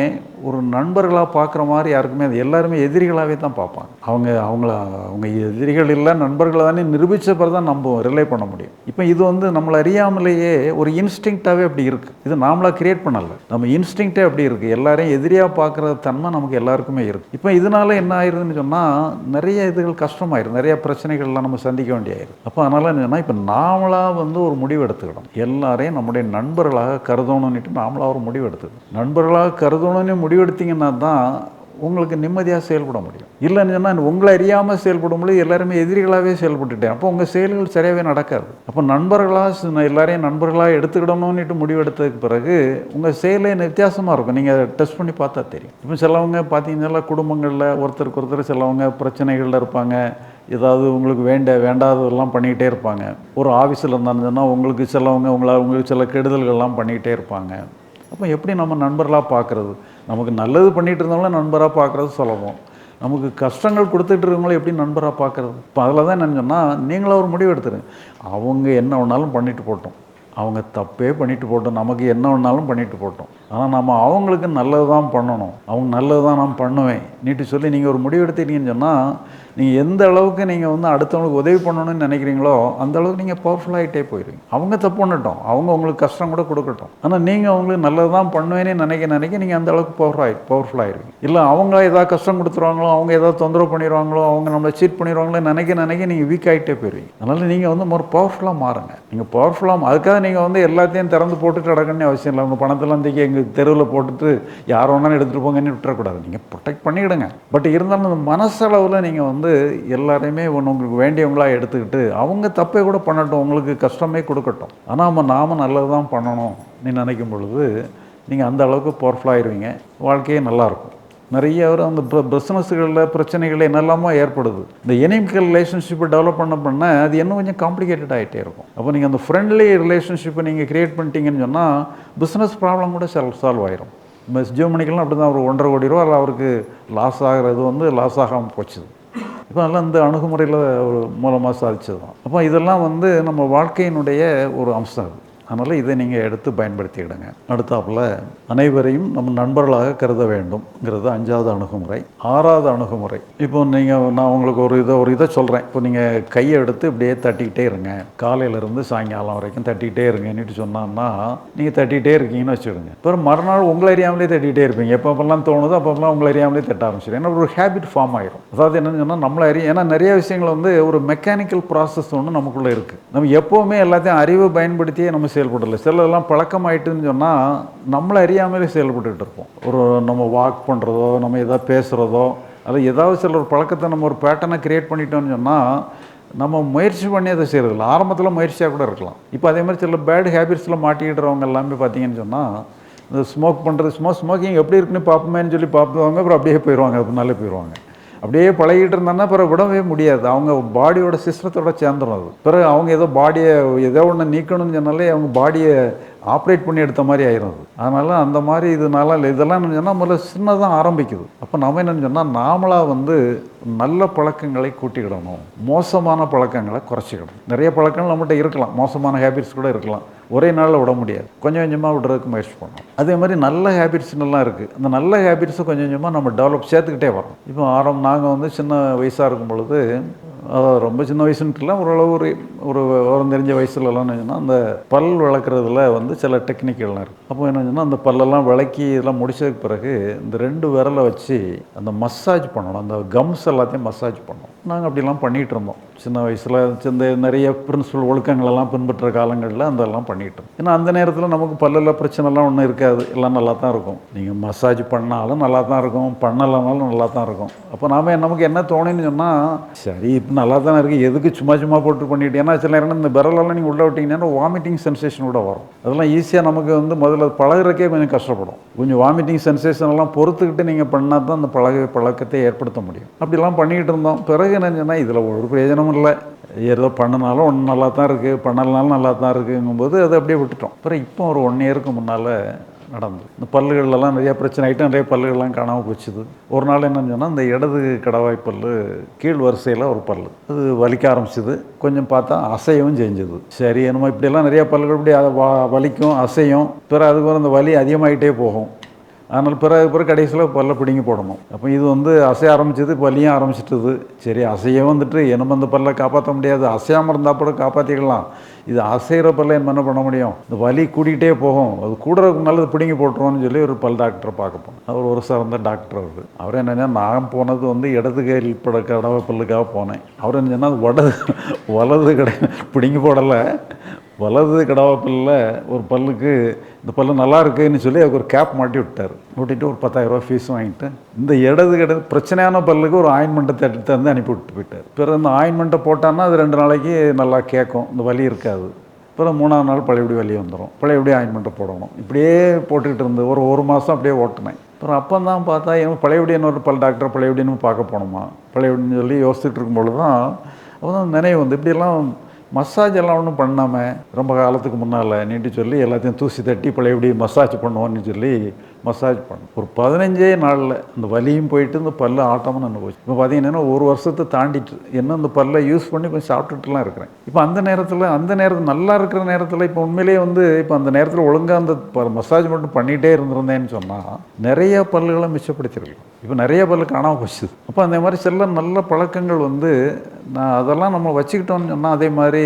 S1: ஒரு நண்பர்களாக பார்க்குற மாதிரி யாருக்குமே அது எல்லாருமே எதிரிகளாகவே தான் பார்ப்பாங்க. அவங்க அவங்கள அவங்க எதிரிகள் இல்லை நண்பர்களை தானே நிரூபித்த பிறகு தான் நம்ம ரிலே பண்ண முடியும். இப்போ இது வந்து நம்மளை அறியாமலேயே ஒரு இன்ஸ்டிங்க்டாகவே அப்படி இருக்குது இது நாமளாக கிரியேட் பண்ணலை. நம்ம இன்ஸ்டிங்க்டே அப்படி இருக்குது எல்லாரையும் எதிரியாக பார்க்குற தன்மை நமக்கு எல்லாருக்குமே இருக்குது இப்போ இதனால என்ன ஆயிருதுன்னு சொன்னால் நிறைய இதுகள் கஷ்டமாயிரும். நிறைய பிரச்சனைகள்லாம் நம்ம சந்திக்க வேண்டியாயிரும் அப்போ அதனால் என்னன்னா இப்போ நாமளாக வந்து ஒரு முடிவு எடுத்துக்கணும். எல்லாரையும் நம்முடைய நண்பர்களாக கருதணும்னுட்டு நாமளாக ஒரு முடிவு முடிவெடுத்தது. நண்பர்களாக கருதணும்னு முடிவெடுத்தீங்கன்னா தான் உங்களுக்கு நிம்மதியாக செயல்பட முடியும். இல்லைன்னு சொன்னால் உங்களை அறியாமல் செயல்படும் பொழுது எல்லாருமே எதிரிகளாகவே செயல்பட்டுட்டேன். அப்போ உங்கள் செயல்கள் சரியாகவே நடக்காது. அப்போ நண்பர்களாக எல்லாரையும் நண்பர்களாக எடுத்துக்கிடணும்னுட்டு முடிவெடுத்ததுக்கு பிறகு உங்கள் செயலே வித்தியாசமாக இருக்கும். நீங்கள் டெஸ்ட் பண்ணி பார்த்தா தெரியும். இப்போ சிலவங்க பார்த்தீங்கன்னா குடும்பங்களில் ஒருத்தருக்கு ஒருத்தர் சிலவங்க பிரச்சனைகளில் இருப்பாங்க. ஏதாவது உங்களுக்கு வேண்ட வேண்டாததெல்லாம் பண்ணிக்கிட்டே இருப்பாங்க. ஒரு ஆஃபீஸில் இருந்தாங்கன்னா உங்களுக்கு சிலவங்க உங்களை உங்களுக்கு சில கெடுதல்கள்லாம் பண்ணிக்கிட்டே இருப்பாங்க. அப்போ எப்படி நம்ம நண்பர்களாக பார்க்குறது நமக்கு நல்லது பண்ணிகிட்டு இருந்தவங்கள நண்பராக பார்க்குறது சுலபம் நமக்கு கஷ்டங்கள் கொடுத்துட்டு இருக்கவங்கள எப்படி நண்பராக பார்க்குறது இப்போ அதில் தான் என்னன்னு சொன்னால் நீங்களும் ஒரு முடிவு எடுத்துருங்க. அவங்க என்ன வேணாலும் பண்ணிட்டு போட்டோம். அவங்க தப்பே பண்ணிட்டு போட்டோம். நமக்கு என்ன வேணாலும் பண்ணிட்டு போட்டோம். ஆனால் நம்ம அவங்களுக்கு நல்லது தான் பண்ணணும். அவங்க நல்லது தான் நான் பண்ணுவேன். நீட்டு சொல்லி நீங்கள் ஒரு முடிவு எடுத்துட்டீங்கன்னு சொன்னால் நீங்கள் எந்த அளவுக்கு நீங்கள் வந்து அடுத்தவங்களுக்கு உதவி பண்ணணும்னு நினைக்கிறீங்களோ அந்த அளவுக்கு நீங்கள் பவர்ஃபுல்லாகிட்டே போயிடுவீங்க அவங்க தப்பு பண்ணட்டும். அவங்க உங்களுக்கு கஷ்டம் கூட கொடுக்கட்டும். ஆனால் நீங்கள் அவங்களுக்கு நல்லது தான் பண்ணுவேன்னு நினைக்க நினைக்க நீங்கள் அந்த அளவுக்கு பவர்ஃபுல்லாகி ஆகி இல்லை அவங்க ஏதாவது கஷ்டம் கொடுத்துருவாங்களோ அவங்க ஏதாவது தொந்தரவு பண்ணிடுவாங்களோ அவங்க நம்மளை சீட் பண்ணிடுவாங்களோ நினைக்க நினைக்க நீங்கள் வீக் ஆகிட்டே போயிடுவீங்க அதனால் நீங்கள் வந்து ஒரு பவர்ஃபுல்லாக மாறுங்க. நீங்கள் பவர்ஃபுல்லாக அதுக்காக நீங்கள் வந்து எல்லாத்தையும் திறந்து போட்டுட்டு அடக்கணும்னு அவசியம் இல்லை. உங்கள் பணத்தெல்லாம் தூக்கி எங்கள் தெருவில் போட்டுட்டு யார் வேணாலும் எடுத்துகிட்டு போங்கன்னு விட்டுறக்கூடாது. நீங்கள் ப்ரொடெக்ட் பண்ணிவிடுங்க பட் இருந்தாலும் அந்த மனசளவில் நீங்கள் வந்து எல்லாரையுமே ஒன்று உங்களுக்கு வேண்டியவங்களாக எடுத்துக்கிட்டு அவங்க தப்பே கூட பண்ணட்டும். உங்களுக்கு கஷ்டமே கொடுக்கட்டும். ஆனால் நம்ம நாம நல்லது தான் பண்ணணும். நீ நினைக்கும் பொழுது நீங்கள் அந்த அளவுக்கு பவர்ஃபுல்லாகிடுவீங்க வாழ்க்கையே நல்லாயிருக்கும் நிறைய அவர் அந்த பிஸ்னஸ்களில் பிரச்சனைகள் என்னெல்லாமோ ஏற்படுது. இந்த எனிமிக்கல் ரிலேஷன்ஷிப்பை டெவலப் பண்ண பண்ண அது இன்னும் கொஞ்சம் காம்ப்ளிகேட்டட் ஆகிட்டே இருக்கும். அப்போ நீங்கள் அந்த ஃப்ரெண்ட்லி ரிலேஷன்ஷிப்பை நீங்கள் க்ரியேட் பண்ணிட்டீங்கன்னு சொன்னால் பிஸ்னஸ் ப்ராப்ளம் கூட சால்வ் சால்வ் ஆயிரும். மிஸ் ஜியோமணிக்கெல்லாம் அப்படி தான் அவர் ஒன்றரை கோடி ரூபா அதில் அவருக்கு லாஸ் ஆகிறது வந்து லாஸ் ஆகாமல் போச்சுது. இப்போ அதெல்லாம் இந்த அணுகுமுறையில் ஒரு மூலமாக சாதிச்சது தான் அப்போ இதெல்லாம் வந்து நம்ம வாழ்க்கையினுடைய ஒரு அம்சம் அது. அதனால் இதை நீங்கள் எடுத்து பயன்படுத்திக்கிடுங்க. அடுத்தாப்புல அனைவரையும் நம்ம நண்பர்களாக கருத வேண்டும்ங்கிறது அஞ்சாவது அணுகுமுறை. ஆறாவது அணுகுமுறை. இப்போ நீங்கள் நான் உங்களுக்கு ஒரு இதை ஒரு இதை சொல்கிறேன் இப்போ நீங்கள் கையை எடுத்து இப்படியே தட்டிக்கிட்டே இருங்க. காலையிலேருந்து சாயங்காலம் வரைக்கும் தட்டிக்கிட்டே இருங்கன்னுட்டு சொன்னான்னா நீங்கள் தட்டிகிட்டே இருக்கீங்கன்னு வச்சுடுங்க அப்புறம் மறுநாள் உங்களை அறியாமலே தட்டிகிட்டே இருப்பீங்க. எப்பப்பெல்லாம் தோணுதோ அப்பப்பெல்லாம் உங்களை அறியாமலே தட்ட ஆரம்பிச்சிடும் ஏன்னா ஒரு ஹேபிட் ஃபார்ம் ஆயிரும். அதாவது என்னென்னு சொன்னால் நம்மளை அறிய ஏன்னா நிறைய விஷயங்கள் வந்து ஒரு மெக்கானிக்கல் ப்ராசஸ் ஒன்று நமக்குள்ளே இருக்குது நம்ம எப்போவுமே எல்லாத்தையும் அறிவை பயன்படுத்தியே நம்ம செயல்படலை. சிலதெல்லாம் பழக்கமாயிட்டுன்னு சொன்னால் நம்மளை அறியாமலே செயல்பட்டுக்கிட்டு இருப்போம். ஒரு நம்ம வாக் பண்ணுறதோ நம்ம எதாவது பேசுகிறதோ அது ஏதாவது சில ஒரு பழக்கத்தை நம்ம ஒரு பேட்டர்னை க்ரியேட் பண்ணிட்டோம்னு சொன்னால் நம்ம முயற்சி பண்ணி அதை செய்கிறதில்ல ஆரம்பத்தில் முயற்சியாக கூட இருக்கலாம். இப்போ அதே மாதிரி சில பேட் ஹேபிட்ஸில் மாட்டிக்கிட்டுறவங்க எல்லாமே பார்த்தீங்கன்னு சொன்னால் இந்த ஸ்மோக் பண்ணுறது ஸ்மோ ஸ்மோக்கிங் எப்படி இருக்குன்னு பார்ப்போமேன்னு சொல்லி பார்ப்பவங்க அப்புறம் அப்படியே போயிடுவாங்க அது போயிடுவாங்க அப்படியே பழகிட்டு இருந்தாங்கன்னா பிறகு விடவே முடியாது. அவங்க பாடியோட சிஸ்டத்தோட சேர்ந்துடும் அது. பிறகு அவங்க ஏதோ பாடியை ஏதோ ஒன்று நீக்கணும்னு சொன்னாலே அவங்க பாடியை ஆப்ரேட் பண்ணி எடுத்த மாதிரி ஆயிரும் அதனால் அந்த மாதிரி இதனால இதெல்லாம் என்ன சொன்னால் முதல்ல சின்னதாக ஆரம்பிக்குது. அப்போ நம்ம என்னன்னு சொன்னால் நாமளாக வந்து நல்ல பழக்கங்களை கூட்டிக்கிடணும். மோசமான பழக்கங்களை குறைச்சிக்கணும் நிறைய பழக்கங்கள் நம்மகிட்ட இருக்கலாம். மோசமான ஹேபிட்ஸ் கூட இருக்கலாம். ஒரே நாளில் விட முடியாது. கொஞ்சம் கொஞ்சமாக விடுறதுக்கு முயற்சி பண்ணணும். அதே மாதிரி நல்ல ஹேபிட்ஸ்னெல்லாம் இருக்குது அந்த நல்ல ஹேபிட்ஸை கொஞ்சம் கொஞ்சமாக நம்ம டெவலப் சேர்த்துக்கிட்டே வரோம் இப்போ ஆரம்ப நாங்கள் வந்து சின்ன வயசாக இருக்கும் பொழுது அதாவது ரொம்ப சின்ன வயசுன்ட்டுல ஓரளவு ஒரு ஒரு விவரம் தெரிஞ்ச வயசுலலாம் என்னன்னா அந்த பல் வளர்க்குறதுல வந்து சில டெக்னிக்கெல்லாம் இருக்குது அப்போ என்ன அந்த பல்லெல்லாம் விளக்கி இதெல்லாம் முடிச்சதுக்கு பிறகு இந்த ரெண்டு விரலை வச்சு அந்த மசாஜ் பண்ணணும். அந்த கம்ஸ் எல்லாத்தையும் மசாஜ் பண்ணணும். நாங்கள் அப்படிலாம் பண்ணிகிட்டு இருந்தோம் சின்ன வயசில் சின்ன நிறைய பிரின்சிபல் ஒழுக்கங்களெல்லாம் பின்பற்ற காலங்களில் அதெல்லாம் பண்ணிகிட்டு இருந்தோம் ஏன்னா அந்த நேரத்தில் நமக்கு பல்லில் பிரச்சனைலாம் ஒன்றும் இருக்காது. எல்லாம் நல்லா தான் இருக்கும். நீங்கள் மசாஜ் பண்ணாலும் நல்லா தான் இருக்கும். பண்ணலைனாலும் நல்லா தான் இருக்கும். அப்போ நாம் நமக்கு என்ன தோணுன்னு சொன்னால் சரி இப்போ நல்லா தானே இருக்குது எதுக்கு சும்மா சும்மா போட்டு பண்ணிட்டு? ஏன்னா சில நேரம் இந்த விரலெல்லாம் நீங்கள் உள்ளே விட்டிங்கன்னா வாமிட்டிங் சென்சேஷன் கூட வரும். அதெல்லாம் ஈஸியாக நமக்கு வந்து முதல்ல பழகுறக்கே கொஞ்சம் கஷ்டப்படும். கொஞ்சம் வாமிட்டிங் சென்சேஷன் எல்லாம் பொறுத்துக்கிட்டு நீங்கள் பண்ணால் தான் அந்த பழக பழக்கத்தை ஏற்படுத்த முடியும். அப்படிலாம் பண்ணிக்கிட்டு இருந்தோம் பிறகு என்னன்னா இதில் ஒரு பிரயோஜனமும் இல்லை. ஏதோ பண்ணினாலும் ஒன்று நல்லா தான் இருக்குது பண்ணலனாலும் நல்லா தான் இருக்குங்கும்போது அதை அப்படியே விட்டுட்டோம். அப்புறம் இப்போ ஒரு ஒன் இயருக்கு முன்னால் நடந்தது. இந்த பல்லுகள்லாம் நிறைய பிரச்சனை ஆகிட்டு நிறைய பல்லுகள்லாம் காணாமல் போச்சுது. ஒரு நாள் என்னன்னு சொன்னால் இந்த இடது கடவாய் பல்லு கீழ் வரிசையில் ஒரு பல்லு. அது வலிக்க ஆரம்பிச்சிது. கொஞ்சம் பார்த்தா அசையவும் செஞ்சுது. சரி என்னமோ இப்படியெல்லாம் நிறைய பல்லுகள் இப்படி அதை வ- வலிக்கும் அசையும். பிறகு அதுக்கு அந்த வலி அதிகமாகிட்டே போகும். அதனால் பிறகு பிறகு கடைசியில் பல்ல பிடுங்கி போடணும். அப்போ இது வந்து அசைய ஆரம்பிச்சது பல்லியும் ஆரம்பிச்சிட்டது. சரி அசைய வந்துட்டு என்ன அந்த பல்லை காப்பாற்ற முடியாது. அசையாமல் இருந்தால் கூட காப்பாற்றிக்கலாம் இது அசைகிற பல்ல என்ன பண்ண முடியும்? இந்த வலி கூட்டிகிட்டே போகும். அது கூடுறதுக்கு நல்லது பிடுங்கி போட்டுருவோம்னு சொல்லி ஒரு பல் டாக்டரை பார்க்க போனோம். அவர் ஒரு சிறந்த டாக்டர் அவர். அவர் என்னென்னா நான் போனது வந்து இடது கையில் பட கடவை பல்லுக்காக போனேன். அவர் என்ன சொன்னால் வடது வலது கடை பிடுங்கி போடலை. வலது கடவா ஒரு பல்லுக்கு இந்த பல்லு நல்லா இருக்குன்னு சொல்லி அதுக்கு ஒரு கேப் மாட்டி விட்டார். ஓட்டிட்டு ஒரு பத்தாயிரரூபா ஃபீஸ் வாங்கிட்டு இந்த இடது கிடது பிரச்சனையான பல்லுக்கு ஒரு ஆயின்மெண்ட்டை தட்டி தந்து அனுப்பி விட்டு போயிட்டார். பிறகு அந்த ஆயின்மெண்ட்டை போட்டான்னா அது ரெண்டு நாளைக்கு நல்லா கேட்கும் இந்த வலி இருக்காது. அப்புறம் மூணாவது நாள் பழையபடி வலி வந்துடும் பழையபடி ஆயின்மெண்ட்டை போடணும். இப்படியே போட்டுக்கிட்டு இருந்து ஒரு ஒரு மாதம் அப்படியே ஓட்டினேன். அப்புறம் அப்போ தான் பார்த்தா எனக்கு பழையபடி ஒரு பல் டாக்டர் பழையபடின்னு பார்க்க போனோமா? பழையபடின்னு சொல்லி யோசிச்சுட்டு இருக்கும்பொழுது தான் அப்போ தான் நினைவு வந்து இப்படியெல்லாம் மசாஜ் எல்லாம் ஒன்றும் பண்ணாமல் ரொம்ப காலத்துக்கு முன்னால் நீட்டி சொல்லி எல்லாத்தையும் தூசி தட்டி பழையபடி மசாஜ் பண்ணுவோன்னு சொல்லி மசாஜ் பண்ணும் ஒரு பதினஞ்சே நாளில் இந்த வலியும் போயிட்டு இந்த பல்லு ஆட்டமும் நின்று போச்சு. இப்போ பார்த்தீங்கன்னா ஒரு வருஷத்தை தாண்டிட்டு என்ன அந்த பல்லை யூஸ் பண்ணி கொஞ்சம் சாப்பிட்டுட்டுலாம் இருக்கிறேன். இப்போ அந்த நேரத்தில் அந்த நேரத்தில் நல்லா இருக்கிற நேரத்தில் இப்போ உண்மையிலேயே வந்து இப்போ அந்த நேரத்தில் ஒழுங்காக அந்த மசாஜ் மட்டும் பண்ணிகிட்டே இருந்திருந்தேன்னு சொன்னால் நிறைய பல்லுகளை மிச்சப்படுத்திருக்கலாம் இப்போ நிறைய பல்லு காணாமல் போச்சு அப்போ அந்த மாதிரி சில நல்ல பழக்கங்கள் வந்து நான் அதெல்லாம் நம்ம வச்சுக்கிட்டோம்னு சொன்னால் அதே மாதிரி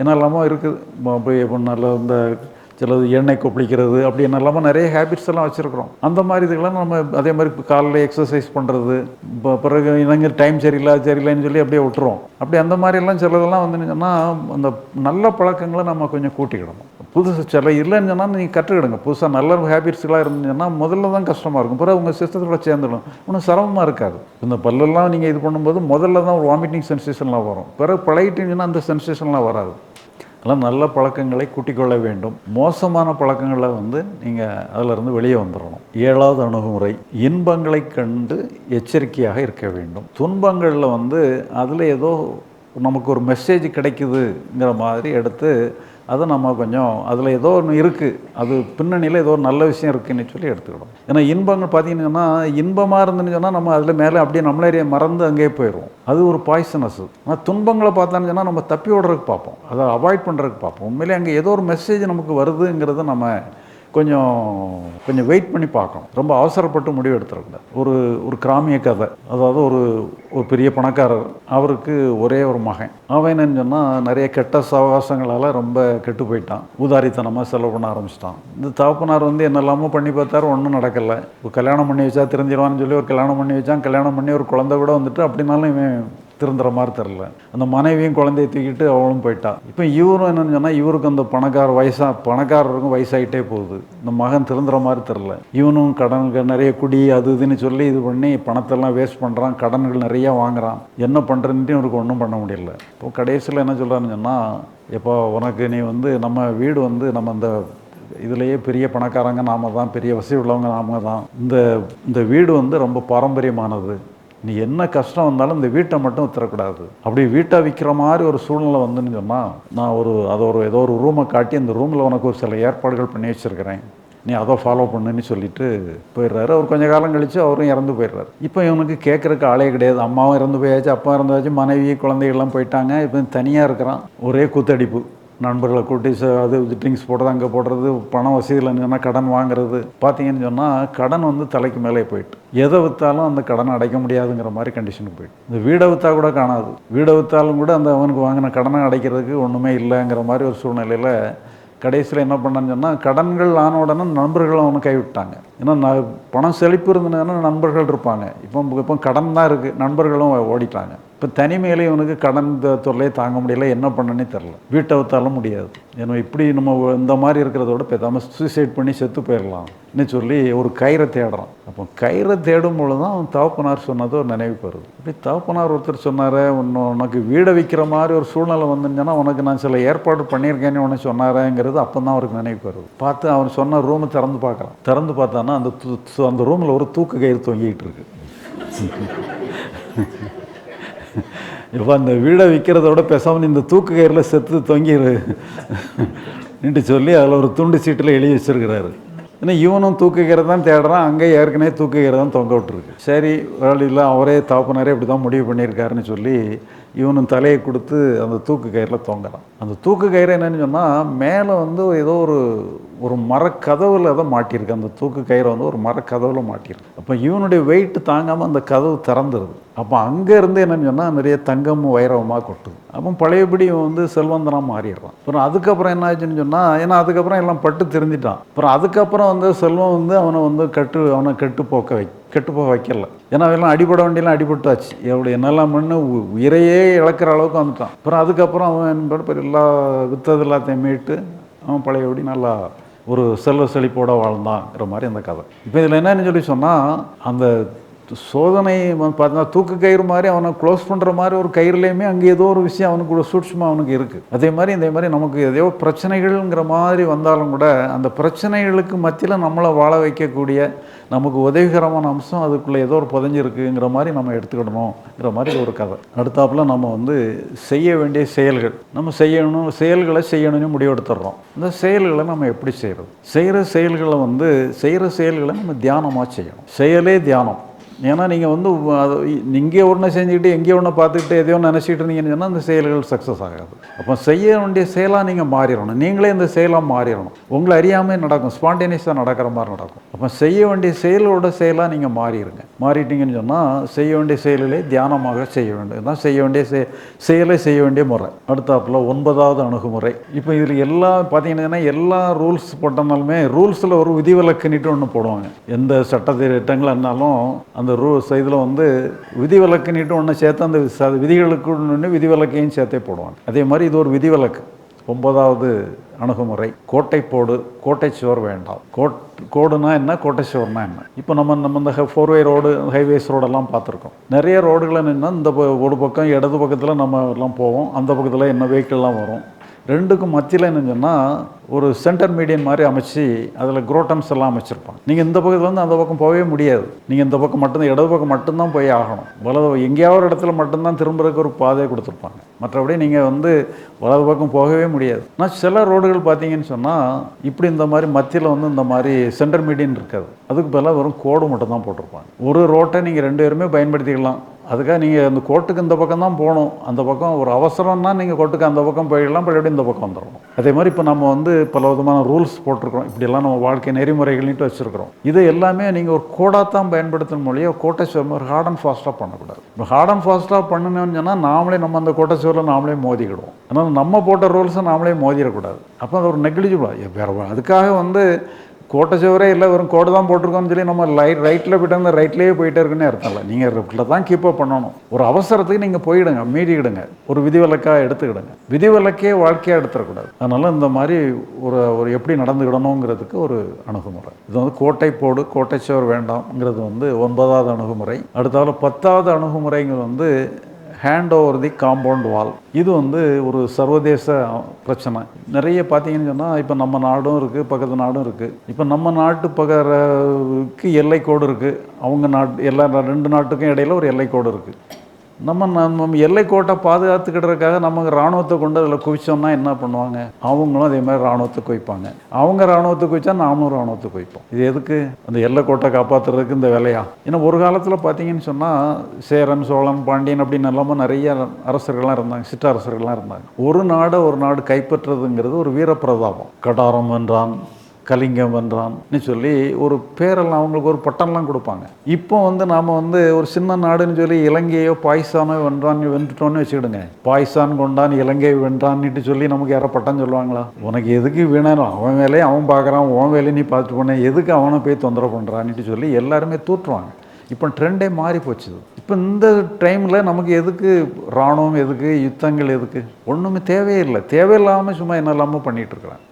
S1: என்னெல்லாமோ இருக்குது. போய் இப்போ நல்ல இந்த சிலது எண்ணெய் கொப்பளிக்கிறது அப்படி என்னெல்லாமோ நிறைய ஹேபிட்ஸ் எல்லாம் வச்சுருக்குறோம். அந்த மாதிரி இதுக்கெல்லாம் நம்ம அதே மாதிரி இப்போ காலையில் எக்ஸசைஸ் பண்ணுறது இப்போ பிறகு இனங்க டைம் சரியில்லை சரியில்லைன்னு சொல்லி அப்படியே விட்டுருவோம் அப்படி அந்த மாதிரிலாம் சிலதெல்லாம் வந்துச்சுன்னா அந்த நல்ல பழக்கங்களை நம்ம கொஞ்சம் கூட்டிக்கிடணும். புதுசு சில இல்லைன்னு சொன்னால் நீங்கள் கற்றுக்கிடுங்க. புதுசாக நல்ல ஹேபிட்ஸ்லாம் இருந்துச்சுன்னா முதல்ல தான் கஷ்டமாக இருக்கும். பிறகு உங்கள் சிஸ்டத்தோட சேர்ந்துடும். ஒன்றும் சிரமமாக இருக்காது. இந்த பல்லெல்லாம் நீங்கள் இது பண்ணும்போது முதல்ல தான் ஒரு வாமிட்டிங் சென்சேஷன்லாம் வரும். பிறகு பழகிட்டீங்கன்னா அந்த சென்சேஷன்லாம் வராது. அதெல்லாம் நல்ல பழக்கங்களை கூட்டிக்கொள்ள வேண்டும். மோசமான பழக்கங்களை வந்து நீங்கள் அதிலிருந்து வெளியே வந்துடணும் ஏழாவது அணுகுமுறை இன்பங்களை கண்டு எச்சரிக்கையாக இருக்க வேண்டும். துன்பங்களில் வந்து அதில் ஏதோ நமக்கு ஒரு மெசேஜ் கிடைக்குதுங்கிற மாதிரி எடுத்து அதை நம்ம கொஞ்சம் அதில் ஏதோ ஒன்று இருக்குது அது பின்னணியில் ஏதோ ஒரு நல்ல விஷயம் இருக்குதுன்னு சொல்லி எடுத்துக்கிடும் ஏன்னா இன்பங்கள் பார்த்தீங்கன்னா இன்பமாக இருந்துன்னு சொன்னால் நம்ம அதில் மேலே அப்படியே நம்மளே மறந்து அங்கேயே போயிடுவோம். அது ஒரு பாய்சனஸ் ஆனால் துன்பங்களை பார்த்தான்னு சொன்னால் நம்ம தப்பி விடுறதுக்கு பார்ப்போம். அதை அவாய்ட் பண்ணுறதுக்கு பார்ப்போம். உண்மையிலே அங்கே ஏதோ ஒரு மெசேஜ் நமக்கு வருதுங்கிறத நம்ம கொஞ்சம் கொஞ்சம் வெயிட் பண்ணி பார்க்கணும். ரொம்ப அவசரப்பட்டு முடிவு எடுத்துடக்கூடாது ஒரு ஒரு கிராமிய கதை. அதாவது ஒரு ஒரு பெரிய பணக்காரர் அவருக்கு ஒரே ஒரு மகன். அவன் என்னன்னு சொன்னால் நிறைய கெட்ட சவகாசங்களால் ரொம்ப கெட்டு போயிட்டான். ஊதாரித்தனமாக செலவு பண்ண ஆரம்பிச்சிட்டான். இந்த தகப்பனார் வந்து என்னெல்லாமோ பண்ணி பார்த்தாரு ஒன்றும் நடக்கலை. ஒரு கல்யாணம் பண்ணி வச்சா தெரிஞ்சிருவான்னு சொல்லி ஒரு கல்யாணம் பண்ணி வச்சான். கல்யாணம் பண்ணி ஒரு குழந்தை கூட வந்துட்டு அப்படின்னாலும் இவன் திருந்துற மாதிரி தெரில அந்த மனைவியும் குழந்தைய தூக்கிட்டு அவளும் போயிட்டா. இப்போ இவரும் என்னன்னு சொன்னால் இவருக்கு அந்த பணக்கார வயசா பணக்காரருக்கும் வயசாகிட்டே போகுது. இந்த மகன் திருந்துற மாதிரி தெரில இவனும் கடன்கள் நிறைய குடி அது இதுன்னு சொல்லி இது பண்ணி பணத்தெல்லாம் வேஸ்ட் பண்ணுறான் கடன்கள் நிறைய வாங்குறான். என்ன பண்ணுறதுன்ட்டு இவருக்கு ஒன்றும் பண்ண முடியல. இப்போ கடைசியில் என்ன சொல்கிறான்னு சொன்னால் இப்போ உனக்கு நீ வந்து நம்ம வீடு வந்து நம்ம அந்த இதுலேயே பெரிய பணக்காரங்க நாம தான் பெரிய வசதி உள்ளவங்க நாம தான் இந்த இந்த வீடு வந்து ரொம்ப பாரம்பரியமானது. நீ என்ன கஷ்டம் வந்தாலும் இந்த வீட்டை மட்டும் வித்துறக்கூடாது அப்படி வீட்டை விற்கிற மாதிரி ஒரு சூழ்நிலை வந்துன்னு சொன்னால் நான் ஒரு அதை ஒரு ஏதோ ஒரு ரூமை காட்டி அந்த ரூமில் உனக்கு ஒரு சில ஏற்பாடுகள் பண்ணி வச்சுருக்கிறேன். நீ அதை ஃபாலோ பண்ணுன்னு சொல்லிட்டு போயிடுறாரு. அவர் கொஞ்ச காலம் கழித்து அவரும் இறந்து போயிடுறாரு. இப்போ இவனுக்கு கேட்குறக்கு ஆளே கிடையாது. அம்மாவும் இறந்து போயாச்சு அப்பா இறந்தாச்சு மனைவி குழந்தைகள்லாம் போயிட்டாங்க. இப்போ தனியாக இருக்கிறான். ஒரே கூத்தடிப்பு. நண்பர்களை கூட்டி அது ட்ரிங்க்ஸ் போடுறது அங்கே போடுறது பணம் வசதியில் இருந்துச்சுன்னா கடன் வாங்குறது. பார்த்தீங்கன்னு சொன்னால் கடன் வந்து தலைக்கு மேலே போயிட்டு எதை விற்றாலும் அந்த கடனை அடைக்க முடியாதுங்கிற மாதிரி கண்டிஷனுக்கு போயிட்டு. இந்த வீடை விற்றா கூட காணாது. வீடை விற்றாலும் கூட அந்த அவனுக்கு வாங்கின கடனை அடைக்கிறதுக்கு ஒன்றுமே இல்லைங்கிற மாதிரி ஒரு சூழ்நிலையில் கடைசியில் என்ன பண்ணான்னு சொன்னால் கடன்கள் ஆன உடனே நண்பர்கள் அவனை கைவிட்டாங்க. ஏன்னா நான் பணம் செழிப்பு இருந்ததுன்னா நண்பர்கள் இருப்பாங்க. இப்போ இப்போ கடன் தான் இருக்குது நண்பர்களும் ஓடிட்டாங்க. இப்போ தனிமையிலே இவனுக்கு கடன் தொல்லையை தாங்க முடியல என்ன பண்ணனே தெரில வீட்டை வித்தாலும் முடியாது. ஏன்னா இப்படி நம்ம இந்த மாதிரி இருக்கிறத விட பேசாமல் சூசைட் பண்ணி செத்து போயிடலாம்னு சொல்லி ஒரு கயிறை தேடுறான். அப்போ கயிறை தேடும் பொழுது தான் அவன் தகப்பனார் சொன்னது ஒரு நினைவுக்கு வருது. இப்படி தகப்பனார் ஒருத்தர் சொன்னார் உன்னை உனக்கு வீடை விற்கிற மாதிரி ஒரு சூழ்நிலை வந்துருந்துச்சுன்னா உனக்கு நான் சில ஏற்பாடு பண்ணியிருக்கேன்னு உனக்கு சொன்னாரேங்கிறது அப்போ தான் அவருக்கு நினைவுக்கு வருது. பார்த்து அவன் சொன்ன ரூமை திறந்து பார்க்குறான். திறந்து பார்த்தான்னா அந்த அந்த ரூமில் ஒரு தூக்கு கயிறு தொங்கிக்கிட்டு இருக்கு. இப்போ அந்த வீடை விற்கிறத விட பேசாமல் இந்த தூக்கு கயிறில் செத்து தொங்கிடு நின்று சொல்லி அதில் ஒரு துண்டு சீட்டில் எழுதி வச்சுருக்கிறாரு. ஏன்னா இவனும் தூக்கு தான் தேடுறான். அங்கே ஏற்கனவே தூக்கு தான் தொங்க விட்டுருக்கு. சரி வேலையில் அவரே தாப்புனாரே இப்படி தான் முடிவு பண்ணியிருக்காருன்னு சொல்லி இவனும் தலையை கொடுத்து அந்த தூக்கு கயிறில் தொங்குறான். அந்த தூக்கு கயிறு என்னன்னு சொன்னால் மேலே வந்து ஏதோ ஒரு ஒரு மரக்கதவில் தான் மாட்டியிருக்கு. அந்த தூக்கு கயிறை வந்து ஒரு மரக்கதவில் மாட்டியிருக்கு. அப்போ இவனுடைய வெயிட்டு தாங்காமல் அந்த கதவு திறந்துருது. அப்போ அங்கேருந்து என்னென்னு சொன்னால் நிறைய தங்கமும் வைரவமாக கொட்டுது. அப்போ பழையபடி இவன் வந்து செல்வந்தனாக மாறிடுறான். அப்புறம் அதுக்கப்புறம் என்ன ஆச்சுன்னு சொன்னால் ஏன்னா அதுக்கப்புறம் எல்லாம் பட்டு தெரிஞ்சிட்டான். அப்புறம் அதுக்கப்புறம் வந்து செல்வம் வந்து அவனை வந்து கட்டு அவனை கெட்டு போக்க வை கெட்டு போக வைக்கல. ஏன்னா அவெல்லாம் அடிபட வேண்டியெல்லாம் அடிபட்டாச்சு. எவ்வளோ என்னெல்லாம் பண்ணு உ- உயிரையே இழக்கிற அளவுக்கு வந்துட்டான். அப்புறம் அதுக்கப்புறம் அவன் என்ன எல்லா வித்தது எல்லாத்தையும் மீட்டு அவன் பழையபடி நல்லா ஒரு செல்வ செழிப்போட வாழ்ந்தாங்கிற மாதிரி அந்த கதை. இப்போ இதில் என்னன்னு சொல்லி சொன்னால் அந்த சோதனை பார்த்தா பார்த்தீங்கன்னா தூக்கு கயிறு மாதிரி அவனை க்ளோஸ் பண்ணுற மாதிரி ஒரு கயிறுலேயுமே அங்கே ஏதோ ஒரு விஷயம் அவனுக்கு ஒரு சூட்சமாக அவனுக்கு இருக்குது அதே மாதிரி இதே மாதிரி நமக்கு எதையோ பிரச்சனைகள்ங்கிற மாதிரி வந்தாலும் கூட அந்த பிரச்சனைகளுக்கு மத்தியில் நம்மளை வாழ வைக்கக்கூடிய நமக்கு உதவிகரமான அம்சம் அதுக்குள்ளே ஏதோ ஒரு புதஞ்சிருக்குங்கிற மாதிரி நம்ம எடுத்துக்கிடணுங்கிற மாதிரி ஒரு கதை. அடுத்தாப்புல நம்ம வந்து செய்ய வேண்டிய செயல்கள். நம்ம செய்யணும் செயல்களை செய்யணும்னு முடிவெடுத்துடுறோம். இந்த செயல்களை நம்ம எப்படி செய்கிறது செய்கிற செயல்களை வந்து செய்கிற செயல்களை நம்ம தியானமாக செய்யணும். செயலே தியானம். ஏன்னா நீங்கள் வந்து அது இங்கே ஒன்று செஞ்சுக்கிட்டு எங்கேயோ ஒன்று பார்த்துக்கிட்டு எதையோ நினச்சிட்டு இருந்தீங்கன்னு சொன்னால் அந்த செயல்கள் சக்ஸஸ் ஆகாது. அப்போ செய்ய வேண்டிய செயலாக நீங்கள் மாறிடணும். நீங்களே இந்த செயலாக மாறிடணும். உங்களை அறியாமல் நடக்கும். ஸ்பான்டேனியஸாக நடக்கிற மாதிரி நடக்கும். அப்போ செய்ய வேண்டிய செயலோட செயலாக நீங்கள் மாறிடுங்க. மாறிட்டீங்கன்னு சொன்னால் செய்ய வேண்டிய செயலிலே தியானமாக செய்ய வேண்டும். தான் செய்ய வேண்டிய செய செயலை செய்ய வேண்டிய முறை. அடுத்தாப்புல ஒன்பதாவது அணுகுமுறை. இப்போ இதில் எல்லா பார்த்தீங்கன்னா எல்லா ரூல்ஸ் போட்டனாலுமே ரூல்ஸில் ஒரு விதிவிலக்குன்னுட்டு ஒன்று போடுவாங்க. எந்த சட்டத்திட்டங்கள் இருந்தாலும் அந்த ரூ இதில் வந்து விதிவிலக்குன்னுட்டு ஒன்று சேர்த்து அந்த ச- விதிகளுக்கு ஒன்று விதிவிலக்கையும் சேர்த்தே போடுவாங்க. அதே மாதிரி இது ஒரு விதிவிலக்கு. ஒன்பதாவது அணுகுமுறை கோட்டை போடு கோட்டை சுவர் வேண்டாம். கோட் கோடுனா என்ன? கோட்டை சுவர்னா என்ன? இப்போ நம்ம நம்ம இந்த ஃபோர்வே ரோடு ஹைவேஸ் ரோடெல்லாம் பார்த்துருக்கோம். நிறைய ரோடுகளை நின்னா இந்த ப- ஒரு பக்கம் இடது பக்கத்தில் நம்ம எல்லாம் போவோம். அந்த பக்கத்தில் என்ன வெஹிக்கிள்லாம் வரும்? ரெண்டுக்கும் மத்தியில் என்ன சொன்னால் ஒரு சென்டர் மீடியன் மாதிரி அமைச்சு அதில் குரோட்டம்ஸ் எல்லாம் அமைச்சிருப்பாங்க. நீங்கள் இந்த பக்கத்துலேருந்து அந்த பக்கம் போகவே முடியாது. நீங்கள் இந்த பக்கம் மட்டும்தான் இடது பக்கம் மட்டும்தான் போய் ஆகணும். வலது எங்கேயாவது ஒரு இடத்துல மட்டும்தான் திரும்புறதுக்கு ஒரு பாதையை கொடுத்துருப்பாங்க. மற்றபடி நீங்கள் வந்து வலது பக்கம் போகவே முடியாது. ஆனால் சில ரோடுகள் பார்த்தீங்கன்னு சொன்னால் இப்படி இந்த மாதிரி மத்தியில் வந்து இந்த மாதிரி சென்டர் மீடியன் இருக்காது. அதுக்கு பதிலாக வெறும் கோடு மட்டும் தான் போட்டிருப்பாங்க. ஒரு ரோட்டை நீங்கள் ரெண்டு பேருமே பயன்படுத்திக்கலாம். அதுக்காக நீங்கள் அந்த கோட்டுக்கு இந்த பக்கம் தான் போகணும். அந்த பக்கம் ஒரு அவசரம்னா நீங்கள் கோட்டுக்கு அந்த பக்கம் போயிடலாம் மறுபடியும் இந்த பக்கம் வந்துடணும் அதே மாதிரி இப்போ நம்ம வந்து பல விதமான ரூல்ஸ் போட்டிருக்கிறோம். இப்படியெல்லாம் நம்ம வாழ்க்கை நெறிமுறைகள்னுட்டு வச்சுருக்கிறோம். இது எல்லாமே நீங்கள் ஒரு கோடாக தான் பயன்படுத்தணும் மொழியோ கோட்டை சுவர் ஒரு ஹார்ட் அண்ட் ஃபாஸ்ட்டாக பண்ணக்கூடாது. இப்போ ஹார்ட் அண்ட் ஃபாஸ்ட்டாக பண்ணணும்னு சொன்னால் நாமளே நம்ம அந்த கோட்டை சுவரில் நாமளே மோதிக்கிடுவோம். ஏன்னா நம்ம போட்ட ரூல்ஸை நாமளே மோதிடக்கூடாது. அப்போ அது ஒரு நெக்லிஜிபிளாக வேறு அதுக்காக வந்து கோட்டை சுவரே இல்லை வெறும் கோடு தான் போட்டிருக்கோம்னு சொல்லி நம்ம லைட் ரைட்டில் போயிட்டு வந்து ரைட்லேயே போயிட்டே இருக்குன்னு அர்த்தம் இல்லை. நீங்கள் லெஃப்ட்டில் தான் கீப் அப் பண்ணணும். ஒரு அவசரத்துக்கு நீங்கள் போயிடுங்க மீறிடுங்க. ஒரு விதிவிலக்காக எடுத்துக்கிடுங்க. விதிவிலக்கே வாழ்க்கையாக எடுத்துடக்கூடாது. அதனால் இந்த மாதிரி ஒரு ஒரு எப்படி நடந்துக்கிடணுங்கிறதுக்கு ஒரு அணுகுமுறை. இது வந்து கோட்டை போடு கோட்டை சுவர் வேண்டாம்ங்கிறது வந்து ஒன்பதாவது அணுகுமுறை. அடுத்தாலும் பத்தாவது அணுகுமுறைங்கிறது வந்து hand over the compound wall இது வந்து ஒரு சர்வதேச பிரச்சனை. நிறைய பார்த்தீங்கன்னு சொன்னால் இப்போ நம்ம நாடும் இருக்குது பக்கத்து நாடும் இருக்குது இப்போ நம்ம நாட்டு பக்கத்துக்கு எல்லை கோடு இருக்குது அவங்க நாட்டு எல்லா ரெண்டு நாட்டுக்கும் இடையில ஒரு எல்லை கோடு இருக்குது நம்ம நம்ம எல்லை கோட்டை பாதுகாத்துக்கிட்டதுக்காக நம்ம இராணுவத்தை கொண்டு அதில் குவிச்சோம்னா என்ன பண்ணுவாங்க? அவங்களும் அதே மாதிரி இராணுவத்தை குவிப்பாங்க. அவங்க இராணுவத்தை குவிச்சா நாமளும் இராணுவத்தை குவிப்போம். இது எதுக்கு? அந்த எல்லை கோட்டை காப்பாற்றுறதுக்கு இந்த வேலையா? ஏன்னா ஒரு காலத்தில் பார்த்தீங்கன்னு சொன்னால் சேரன் சோழன் பாண்டியன் அப்படின்னு எல்லாமே நிறைய அரசர்கள்லாம் இருந்தாங்க சிற்றரசர்கள்லாம் இருந்தாங்க. ஒரு நாடை ஒரு நாடு கைப்பற்றுறதுங்கிறது ஒரு வீரப்பிரதாபம். கடாரம் என்றான் கலிங்கம் வென்றான்னு சொல்லி ஒரு பேரெல்லாம் அவங்களுக்கு ஒரு பட்டம்லாம் கொடுப்பாங்க. இப்போ வந்து நாம் வந்து ஒரு சின்ன நாடுன்னு சொல்லி இலங்கையோ பாய்சானோ வென்றான் வென்றுட்டோன்னு வச்சுக்கிடுங்க. பாய்சான் கொண்டான் இலங்கை வென்றான்னுட்டு சொல்லி நமக்கு யாரோ பட்டம் சொல்லுவாங்களா? உனக்கு எதுக்கு வீணாலும் அவன் வேலையை அவன் பார்க்குறான் உன் வேலையை நீ பார்த்துட்டு போனேன் எதுக்கு அவனை போய் தொந்தரவு பண்ணுறான்னுட்டு சொல்லி எல்லாருமே தூற்றுவாங்க. இப்போ ட்ரெண்டே மாறி போச்சு இப்போ இந்த டைமில் நமக்கு எதுக்கு இராணுவம் எதுக்கு யுத்தங்கள் எதுக்கு? ஒன்றுமே தேவையில்லை. தேவையில்லாமல் சும்மா என்ன இல்லாமல் பண்ணிகிட்டு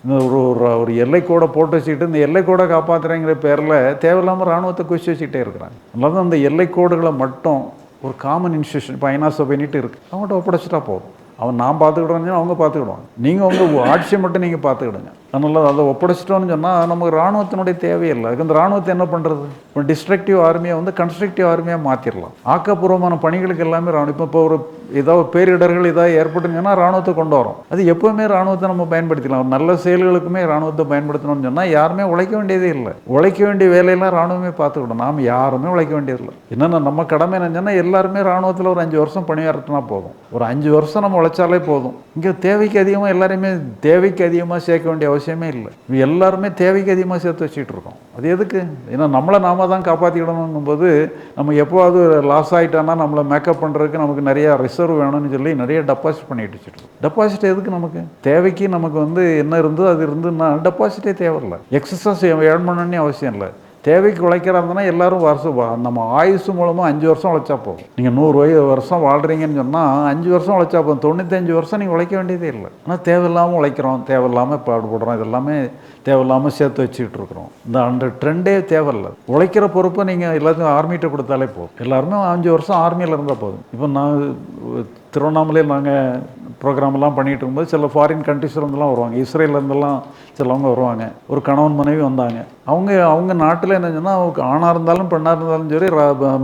S1: இந்த ஒரு ஒரு- ஒரு எல்லைக்கோடை போட்டு வச்சுக்கிட்டு இந்த எல்லைக்கோடை காப்பாற்றுறேங்கிற பேரில் தேவையில்லாமல் இராணுவத்தை குச்சி வச்சுக்கிட்டே இருக்கிறாங்க. அதனால அந்த எல்லைக்கோடுகளை மட்டும் ஒரு காமன் இன்ஸ்டியூஷன் இப்போ ஐநா சபைன்னுட்டு இருக்குது அவங்கள்ட்ட ஒப்படைச்சிட்டா போதும். அவன் நான் பார்த்துக்கிடுறேன்னு அவங்க பார்த்துக்கிடுவாங்க. நீங்கள் உங்கள் ஆட்சியை மட்டும் நீங்கள் பார்த்துக்கிடுங்க. அதனால் அதை ஒப்படைச்சிட்டோன்னு சொன்னால் நமக்கு இராணுவத்தினுடைய தேவையில்லை. அதுக்கு அந்த இராணுவத்தை என்ன பண்ணுறது இப்போ டிஸ்ட்ரக்டிவ் ஆர்மியை வந்து கன்ஸ்ட்ரக்டிவ் ஆர்மியாக மாற்றிடலாம் ஆக்கப்பூர்வமான பணிகளுக்கு எல்லாமே ராணுவம் இப்போ இப்போ ஒரு ஏதாவது பேரிடர்கள் ஏதாவது ஏற்பட்டுங்கன்னா ராணுவத்தை கொண்டு வரோம். அது எப்போவுமே ராணுவத்தை நம்ம பயன்படுத்திக்கலாம். ஒரு நல்ல செயல்களுக்குமே ராணுவத்தை பயன்படுத்தணும்னு சொன்னால் யாருமே உழைக்க வேண்டியதே இல்லை. உழைக்க வேண்டிய வேலையெல்லாம் ராணுவமே பார்த்துக்கிட்டோம் நாம் யாருமே உழைக்க வேண்டியதில்லை என்னென்ன நம்ம கடமை என்னன்னா எல்லாருமே ராணுவத்தில் ஒரு அஞ்சு வருஷம் பணியாற்றினா போதும். ஒரு அஞ்சு வருஷம் நம்ம உழைச்சாலே போதும். இங்கே தேவைக்கு அதிகமாக எல்லாரையுமே தேவைக்கு அதிகமாக சேர்க்க வேண்டிய அவசியமே இல்லை. எல்லாருமே தேவைக்கு அதிகமாக சேர்த்து வச்சுட்டு இருக்கோம். அது எதுக்கு? ஏன்னா நம்மளை நாம தான் காப்பாற்றிக்கிடணுங்கும்போது நம்ம எப்போவாவது லாஸ் ஆகிட்டோன்னா நம்மளை மேக்கப் பண்ணுறதுக்கு நமக்கு நிறைய ரிசர்வ் வேணும்னு சொல்லி நிறைய டெபாசிட் பண்ணிட்டு வச்சுருக்கோம் டெபாசிட் எதுக்கு நமக்கு? தேவைக்கு நமக்கு வந்து என்ன இருந்தோ அது இருந்துன்னா டெபாசிட்டே தேவையில்லை. எக்ஸசைஸ் ஏர்ன் பண்ணணும்னே அவசியம் இல்லை. தேவைக்கு உழைக்கிறாங்கன்னா எல்லாரும் வருஷம் வா- நம்ம ஆயுசு மூலமாக அஞ்சு வருஷம் உழைச்சா போதும். நீங்கள் நூறு வயது வருஷம் வாழ்கிறீங்கன்னு சொன்னால் அஞ்சு வருஷம் உழைச்சா போதும். தொண்ணூத்தஞ்சு வருஷம் நீங்கள் உழைக்க வேண்டியதே இல்லை. ஆனால் தேவையில்லாமல் உழைக்கிறோம் தேவையில்லாமல் பாடுபடுறோம் இதெல்லாமே தேவையில்லாமல் சேர்த்து வச்சுக்கிட்டு இருக்கிறோம். இந்த அந்த ட்ரெண்டே தேவையில்லை. உழைக்கிற பொறுப்பை நீங்கள் எல்லாத்தையும் ஆர்மிகிட்ட கொடுத்தாலே போதும். எல்லாருமே அஞ்சு வருஷம் ஆர்மியில் இருந்தால் போதும். இப்போ நான் திருவண்ணாமலையில் நாங்கள் ப்ரோக்ராம்லாம் பண்ணிகிட்டு இருக்கும்போது சில ஃபாரின் கண்ட்ரிஸ்லேருந்துலாம் வருவாங்க. இஸ்ரேலேருந்துலாம் சிலவங்க வருவாங்க. ஒரு கணவன் மனைவி வந்தாங்க. அவங்க அவங்க நாட்டில் என்ன சொன்னால் அவங்க ஆணாக இருந்தாலும் பெண்ணாக இருந்தாலும் சரி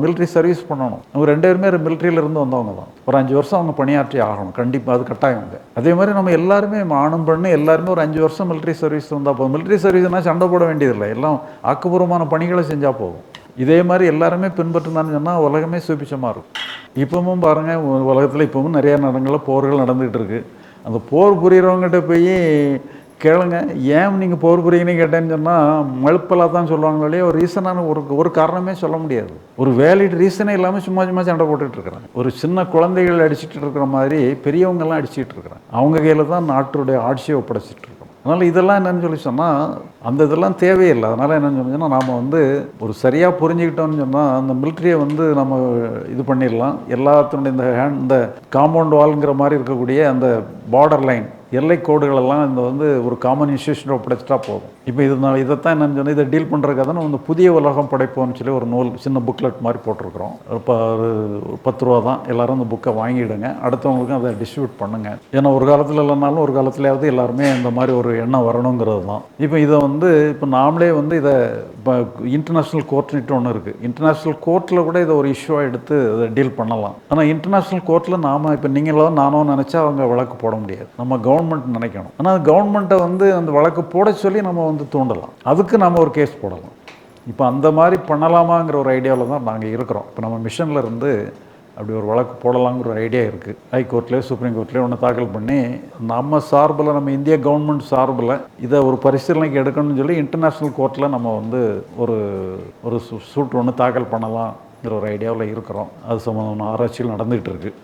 S1: மிலிட்ரி சர்வீஸ் பண்ணணும். அவங்க ரெண்டு பேருமே military-ல இருந்து வந்தவங்க தான். ஒரு அஞ்சு வருஷம் அவங்க பணியாற்றி ஆகணும். கண்டிப்பாக அது கட்டாயம் அவங்க அதே மாதிரி நம்ம எல்லாருமே ஆணும் பெண்ணு எல்லாருமே ஒரு அஞ்சு வருஷம் மிலிட்ரி சர்வீஸ் வந்தால் போதும். மிலிட்ரி சர்வீஸ்னால் சண்டை போட வேண்டியதில்லை. எல்லாம் ஆக்கப்பூர்வமான பணிகளை செஞ்சால் போதும். இதே மாதிரி எல்லாருமே பின்பற்றினான்னு சொன்னால் உலகமே சுபிச்சமாக இருக்கும். இப்பவும் பாருங்கள் உலகத்தில் இப்பவும் நிறையா நடங்களில் போர்கள் நடந்துகிட்டு இருக்கு. அந்த போர் புரிகிறவங்ககிட்ட போய் கேளுங்க. ஏன் நீங்கள் போர் புரியுங்கன்னு கேட்டேன்னு சொன்னால் மழுப்பலாக தான் சொல்லுவாங்களே ஒரு ரீசனான ஒரு ஒரு காரணமே சொல்ல முடியாது. ஒரு வேலிட் ரீசனே இல்லாமல் சும்மா சும்மா சண்டை போட்டுட்டு இருக்கிறாங்க. ஒரு சின்ன குழந்தைகள் அடிச்சுட்டு இருக்கிற மாதிரி பெரியவங்கெல்லாம் அடிச்சுட்டு இருக்கிறாங்க. அவங்க கையில் தான் நாட்டுடைய ஆட்சியை ஒப்படைச்சிட்டு இருக்கோம். அதனால் இதெல்லாம் என்னென்னு சொல்லி சொன்னால் அந்த இதெல்லாம் தேவையில்லை. அதனால் என்னென்னு சொன்னீங்கன்னா நாம் வந்து ஒரு சரியாக புரிஞ்சுக்கிட்டோம்னு சொன்னால் அந்த மிலிட்ரியை வந்து நம்ம இது பண்ணிடலாம். எல்லாத்தினுடைய இந்த ஹேண்ட் இந்த காம்பவுண்ட் வால்ங்கிற மாதிரி இருக்கக்கூடிய அந்த பார்டர் லைன் எல்லை கோடுகளெல்லாம் இந்த வந்து ஒரு காமன் இன்ஸ்டியூஷன் ஒப்படைச்சிட்டா போதும். இப்போ இதனால் இதைத்தான் நான் சொன்னேன் இதை டீல் பண்ணுறதுக்காக தான் வந்து புதிய உலகம் படைப்போம்னு சொல்லி ஒரு நூல் சின்ன புக்லெட் மாதிரி போட்டிருக்கிறோம். இப்போ ஒரு பத்து ரூபா தான். எல்லாரும் அந்த புக்கை வாங்கிடுங்க. அடுத்தவங்களுக்கும் அதை டிஸ்ட்ரிபியூட் பண்ணுங்க. ஏன்னா ஒரு காலத்தில் இல்லைனாலும் ஒரு காலத்துலையாவது எல்லாருமே இந்த மாதிரி ஒரு எண்ணம் வரணுங்கிறது தான். இப்போ இதை வந்து இப்போ நாமளே வந்து இதை இப்போ இன்டர்நேஷ்னல் கோர்ட்னுட்டு ஒன்று இருக்குது இன்டர்நேஷ்னல் கோர்ட்டில் கூட இதை ஒரு இஷ்யூவாக எடுத்து அதை டீல் பண்ணலாம். ஆனால் இன்டர்நேஷ்னல் கோர்ட்டில் நாம இப்போ நீங்களோ நானோ நினச்சா அவங்க வழக்கு போட முடியாது. நம்ம கவர்மெண்ட் நினைக்கணும். ஆனால் கவர்மெண்ட்டை வந்து அந்த வழக்கு போட சொல்லி நம்ம வந்து தூண்டலாம். அதுக்கு நம்ம ஒரு கேஸ் போடலாம். இப்போ அந்த மாதிரி பண்ணலாமாங்கிற ஒரு ஐடியாவில் தான் நாங்கள் இருக்கிறோம். இப்போ நம்ம மிஷனில் இருந்து அப்படி ஒரு வழக்கு போடலாங்கிற ஒரு ஐடியா இருக்குது ஹைகோர்ட்லேயோ சுப்ரீம் கோர்ட்லேயோ ஒன்று தாக்கல் பண்ணி நம்ம சார்பில் நம்ம இந்திய கவர்மெண்ட் சார்பில் இதை ஒரு பரிசீலனைக்கு எடுக்கணும்னு சொல்லி இன்டர்நேஷ்னல் கோர்ட்டில் நம்ம வந்து ஒரு ஒரு சூட் ஒன்று தாக்கல் பண்ணலாங்கிற ஒரு ஐடியாவில் இருக்கிறோம். அது சம்மந்தமான ஆராய்ச்சிகள் நடந்துகிட்டு இருக்குது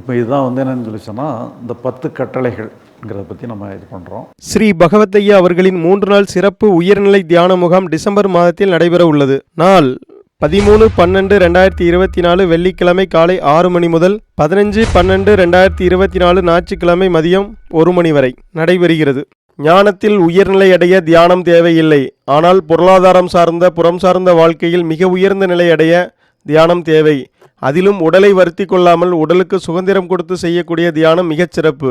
S1: இப்போ இதுதான் வந்து என்னென்னு சொல்லி சொன்னால் இந்த பத்து கட்டளைகள். கட்டளைகள்ங்கிறத பற்றி நம்ம இது பண்ணுறோம்
S2: ஸ்ரீ பகவத்தையா அவர்களின் மூன்று நாள் சிறப்பு உயர்நிலை தியான முகாம் டிசம்பர் மாதத்தில் நடைபெற உள்ளது. நாள் பதிமூணு பன்னெண்டு ரெண்டாயிரத்தி இருபத்தி நாலு வெள்ளிக்கிழமை காலை ஆறு மணி முதல் பதினஞ்சு பன்னெண்டு ரெண்டாயிரத்தி இருபத்தி நாலு ஞாயிற்றுக்கிழமை மதியம் ஒரு மணி வரை நடைபெறுகிறது. ஞானத்தில் உயர்நிலை அடைய தியானம் தேவையில்லை. ஆனால் பொருளாதாரம் சார்ந்த புறம் சார்ந்த வாழ்க்கையில் மிக உயர்ந்த நிலை அடைய தியானம் தேவை. அதிலும் உடலை வருத்தி கொள்ளாமல் உடலுக்கு சுதந்திரம் கொடுத்து செய்யக்கூடிய தியானம் மிகச் சிறப்பு.